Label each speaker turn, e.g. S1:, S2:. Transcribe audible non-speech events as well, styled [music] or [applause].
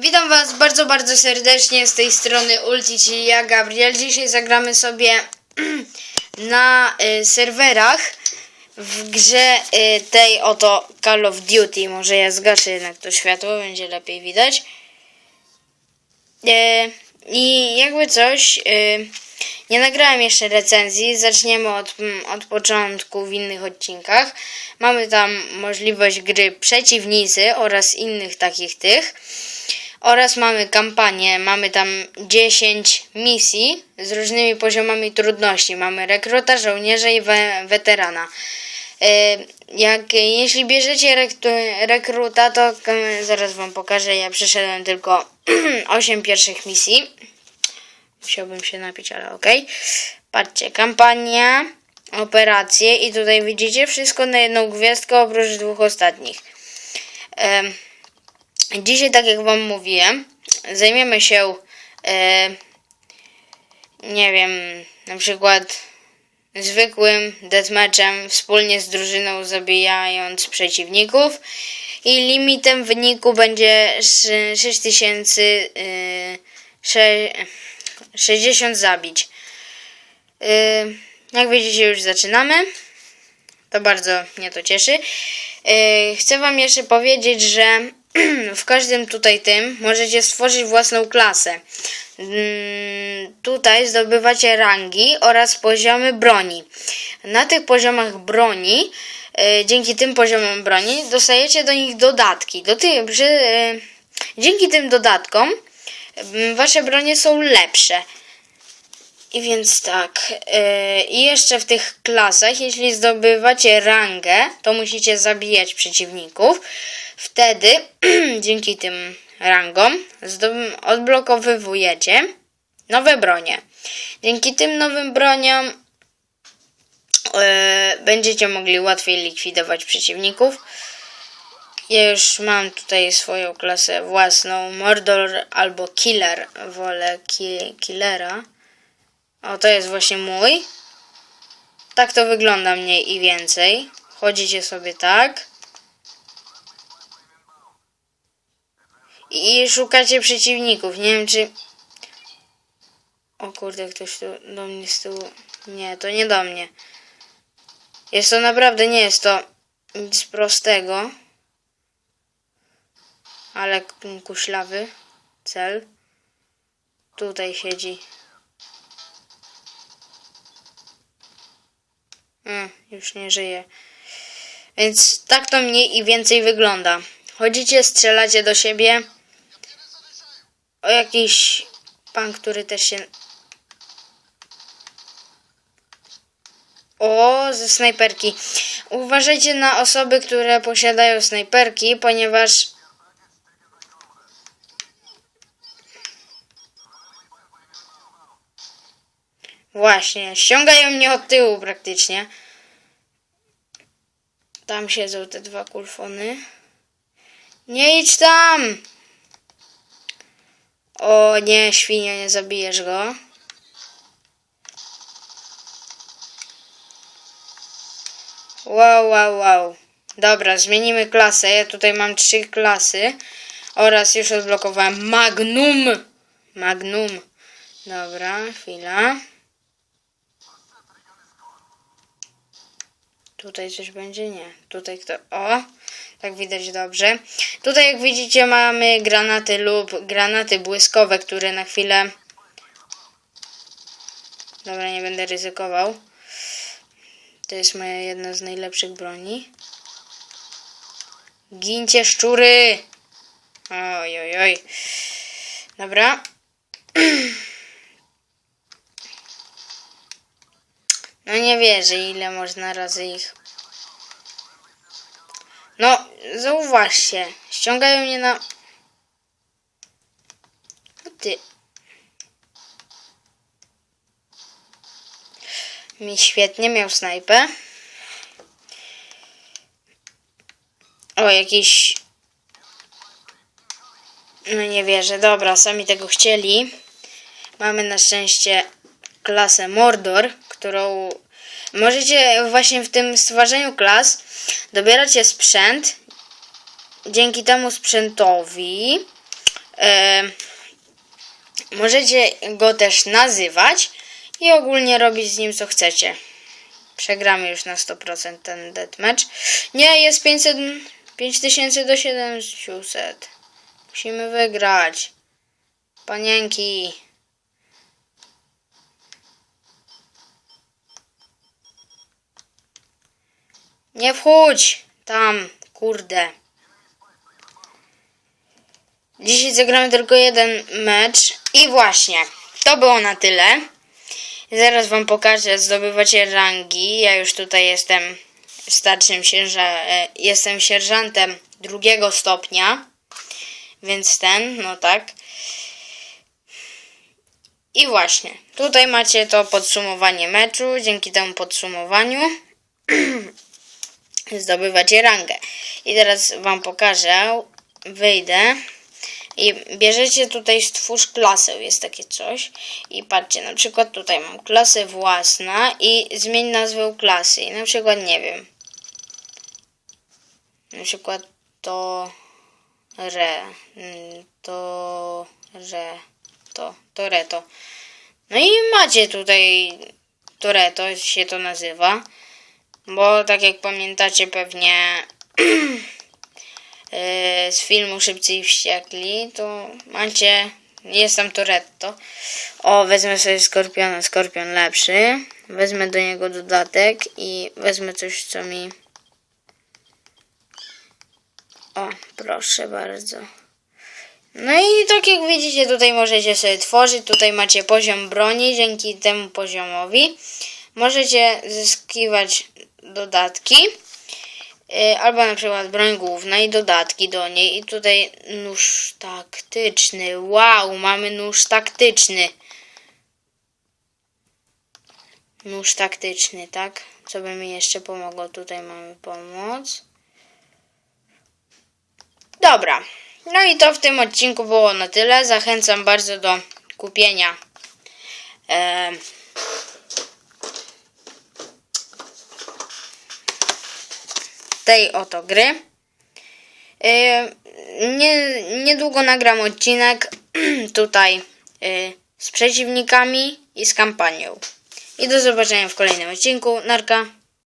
S1: Witam Was bardzo, bardzo serdecznie z tej strony Ulti, czyli ja, Gabriel. Dzisiaj zagramy sobie [clears throat] na y, serwerach w grze y, tej oto Call of Duty. Może ja zgaszę jednak to światło, będzie lepiej widać. Y, I jakby coś, y, nie nagrałem jeszcze recenzji, zaczniemy od, mm, od początku w innych odcinkach. Mamy tam możliwość gry przeciwnicy oraz innych takich tych. Oraz mamy kampanię, mamy tam 10 misji z różnymi poziomami trudności. Mamy rekruta, żołnierza i we, weterana. E, Jak, jeśli bierzecie rek- rekruta, to e, zaraz wam pokażę. Ja przeszedłem tylko [clears throat] 8 pierwszych misji. Musiałbym się napić, ale okej. Patrzcie, kampania, operacje i tutaj widzicie wszystko na jedną gwiazdkę oprócz dwóch ostatnich. Dzisiaj, tak jak Wam mówiłem, zajmiemy się, e, nie wiem, na przykład zwykłym deathmatchem wspólnie z drużyną zabijając przeciwników i limitem wyniku będzie sz- 6000 y, sze- 60 zabić. Y, jak widzicie już zaczynamy. To bardzo mnie to cieszy. Yy, Chcę Wam jeszcze powiedzieć, że [clears throat] w każdym tutaj tym możecie stworzyć własną klasę. Mm, Tutaj zdobywacie rangi oraz poziomy broni. Na tych poziomach broni, yy, dzięki tym poziomom broni, dostajecie do nich dodatki. Do tych, przy, yy, dzięki tym dodatkom yy, wasze bronie są lepsze. I więc tak. Yy, I jeszcze w tych klasach, jeśli zdobywacie rangę, to musicie zabijać przeciwników. Wtedy, [clears throat] dzięki tym rangom, odblokowywujecie nowe bronie. Dzięki tym nowym broniom yy, będziecie mogli łatwiej likwidować przeciwników. Ja już mam tutaj swoją klasę własną, Mordor albo Killer. Wolę ki- Killera. O, to jest właśnie mój. Tak to wygląda mniej i więcej. Chodzicie sobie tak. I szukacie przeciwników. Nie wiem czy... O kurde, ktoś tu do mnie z tyłu... Nie, to nie do mnie. Jest to naprawdę, nie jest to nic prostego. Ale kuślawy cel. Tutaj siedzi. Mm, już nie żyje. Więc tak to mniej i więcej wygląda. Chodzicie, strzelacie do siebie. O jakiś pan, który też się. O, ze snajperki. Uważajcie na osoby, które posiadają snajperki, ponieważ. Właśnie, ściągają mnie od tyłu praktycznie. Tam siedzą te dwa kulfony. Nie idź tam! O nie, świnia, nie zabijesz go. Wow, wow, wow. Dobra, zmienimy klasę. Ja tutaj mam trzy klasy. Oraz już odblokowałem Magnum. Magnum. Dobra, chwila. Tutaj coś będzie? Nie. Tutaj kto? O! Tak widać dobrze. Tutaj jak widzicie mamy granaty lub granaty błyskowe, które na chwilę... Dobra, nie będę ryzykował. To jest moja jedna z najlepszych broni. Gincie szczury! Oj, oj, oj. Dobra. [clears throat] No nie wierzę, ile można razy ich. No, zauważcie. Ściągają mnie na... O ty. Mi świetnie miał snajpę. O, jakiś... No nie wierzę. Dobra, sami tego chcieli. Mamy na szczęście klasę Mordor, którą możecie właśnie w tym stwarzaniu klas dobieracie sprzęt. Dzięki temu sprzętowi E, możecie go też nazywać i ogólnie robić z nim co chcecie. Przegramy już na 100% ten deathmatch. Nie, jest 500, 5000 do 700. Musimy wygrać. Panienki. Nie wchódź tam, kurde. Dzisiaj zagramy tylko jeden mecz. I właśnie, to było na tyle. Zaraz wam pokażę, zdobywacie rangi. Ja już tutaj jestem starszym sierża e, jestem sierżantem drugiego stopnia. Więc ten, no tak. I właśnie, tutaj macie to podsumowanie meczu. Dzięki temu podsumowaniu [clears throat] zdobywacie rangę. I teraz wam pokażę. Wyjdę. I bierzecie tutaj stwórz klasę, jest takie coś. I patrzcie, na przykład tutaj mam klasę własna i zmień nazwę klasy. I na przykład nie wiem. Na przykład to re. mm, To re. To. Toreto. No i macie tutaj Toreto się to nazywa. Bo tak jak pamiętacie pewnie e, [clears throat] z filmu Szybcy i Wściekli, to macie, jest tam Toretto. O, wezmę sobie Skorpiona, Skorpion lepszy. Wezmę do niego dodatek i wezmę coś, co mi... O, proszę bardzo. No i tak jak widzicie, tutaj możecie sobie tworzyć, tutaj macie poziom broni, dzięki temu poziomowi możecie zyskiwać dodatki, y, albo na przykład broń główna i dodatki do niej. I tutaj nóż taktyczny, wow, mamy nóż taktyczny. Nóż taktyczny, tak? Co by mi jeszcze pomogło? Tutaj mamy pomoc. Dobra. No i to w tym odcinku było na tyle. Zachęcam bardzo do kupienia tej oto gry. Yy, Nie, niedługo nagram odcinek [clears throat] tutaj yy, z przeciwnikami i z kampanią. I do zobaczenia w kolejnym odcinku. Narka.